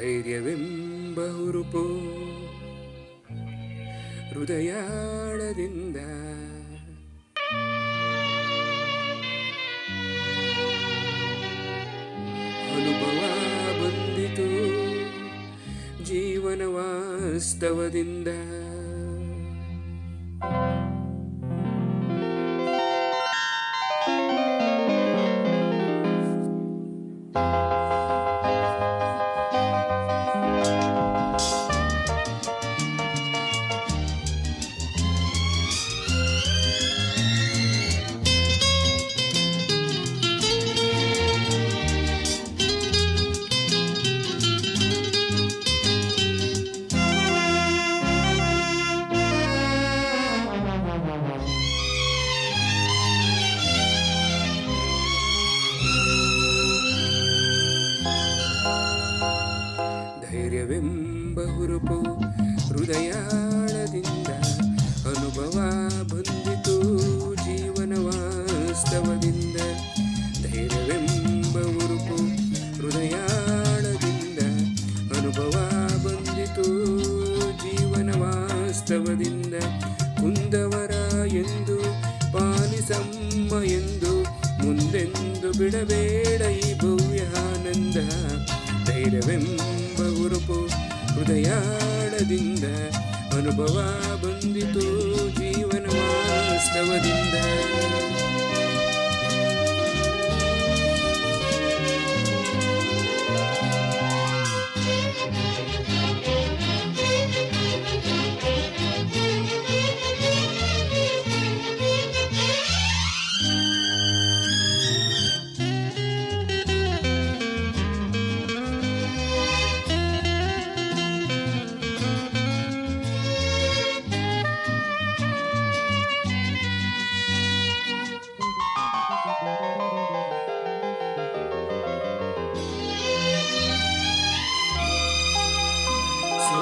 ಧೈರ್ಯವೆಂಬ ಹುರುಪು ಹೃದಯಾಳದಿಂದ. ಅನುಭವ ಬಂದಿತು ಜೀವನ ವಾಸ್ತವದಿಂದ. ಧೈರ್ಯವೆಂಬ ಹುರುಪು ಹೃದಯಾಳದಿಂದ ಅನುಭವ ಬಂದಿತು ಜೀವನ ವಾಸ್ತವದಿಂದ. ಧೈರ್ಯವೆಂಬ ಹುರುಪು ಹೃದಯಾಳದಿಂದ ಅನುಭವ ಬಂದಿತು ಜೀವನ ವಾಸ್ತವದಿಂದ. ಕುಂದವರ ಎಂದು ಪಾಲಿಸಮ್ಮ ಎಂದು ಮುಂದೆಂದು ಬಿಡಬೇಡ ಈ ಭವ್ಯಾನಂದ ಧೈರ್ಯವೆಂಬ ಹುರುಪು ಹೃದಯಾಳದಿಂದ ಅನುಭವ ಬಂದಿತು ಜೀವನ ವಾಸ್ತವದಿಂದ.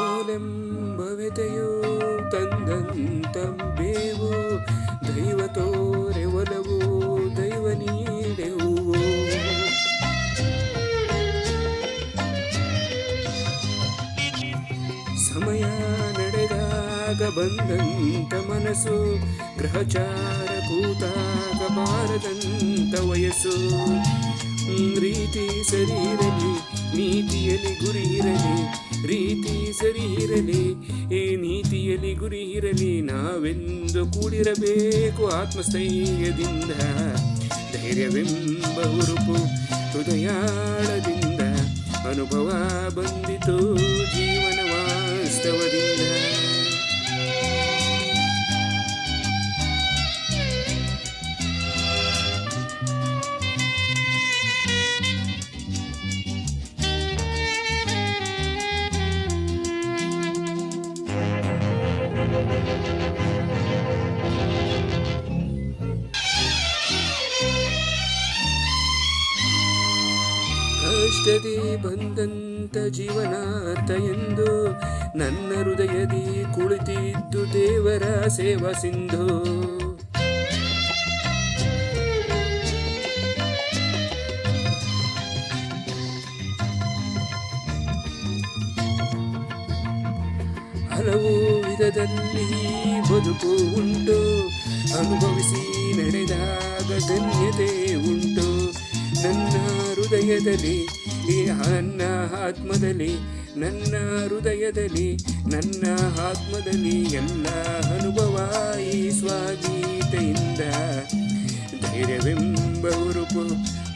ಸೋಲೆಂಬ ತಂದಂತಂಬೇವು. ದೈವ ತೋರೆ ಒಲವು, ದೈವ ನೀಡೆವು. ಸಮಯ ನಡೆದಾಗ ಬಂದಂತ ಮನಸ್ಸು, ಗ್ರಹಚಾರ ಕೂತಾಗ ಬಾರದಂತ ವಯಸ್ಸು. ರೀತಿ ಸರಿ ಇರಲಿ ನೀತಿಯಲ್ಲಿ ಗುರಿ ಇರಲಿ, ರೀತಿ ಸರಿ ಇರಲಿ, ಈ ನೀತಿಯಲ್ಲಿ ಗುರಿ ಇರಲಿ, ನಾವೆಂದು ಕೂಡಿರಬೇಕು ಆತ್ಮಸ್ಥೈರ್ಯದಿಂದ, ಧೈರ್ಯವೆಂಬ ಹುರುಪು ಹೃದಯಾಳದಿಂದ, ಅನುಭವ ಬಂದಿತು. ಕಷ್ಟದಿ ಬಂದಂತ ಜೀವನಾಥ ಎಂದು ನನ್ನ ಹೃದಯದಿ ಕುಳಿತಿದ್ದು ದೇವರ ಸೇವಾ ಸಿಂಧು. ಹಲವು ವಿಧದಲ್ಲಿ ಬದುಕು ಉಂಟು. ಅನುಭವಿಸಿ ನಡೆದಾಗ ಧನ್ಯತೆ ಉಂಟು. ನನ್ನ ಹೃದಯದಲ್ಲಿ ನನ್ನ ಆತ್ಮದಲ್ಲಿ, ನನ್ನ ಹೃದಯದಲ್ಲಿ, ನನ್ನ ಆತ್ಮದಲ್ಲಿ ಎಲ್ಲ ಅನುಭವ ಈ ಸ್ವಾಧೀತೆಯಿಂದ ಧೈರ್ಯವೆಂಬ ಉರುಪು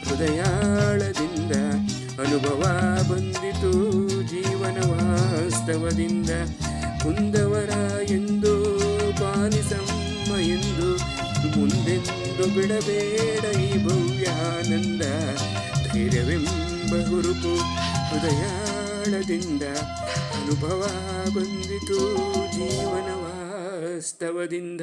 ಹೃದಯಾಳದಿಂದ, ಅನುಭವ ಬಂದಿತು ಜೀವನ ವಾಸ್ತವದಿಂದ. ಕುಂದವರ ಎಂದು ಪಾಲಿಸಮ್ಮ ಎಂದು, ಮುಂದೆಂದು ಬಿಡಬೇಡ ಈ ಭವ್ಯಾನಂದ, ಧೈರ್ಯವೆಂಬ ಹುರುಪು ಹೃದಯಾಳದಿಂದ ಅನುಭವ ಬಂದಿತು ಜೀವನ ವಾಸ್ತವದಿಂದ.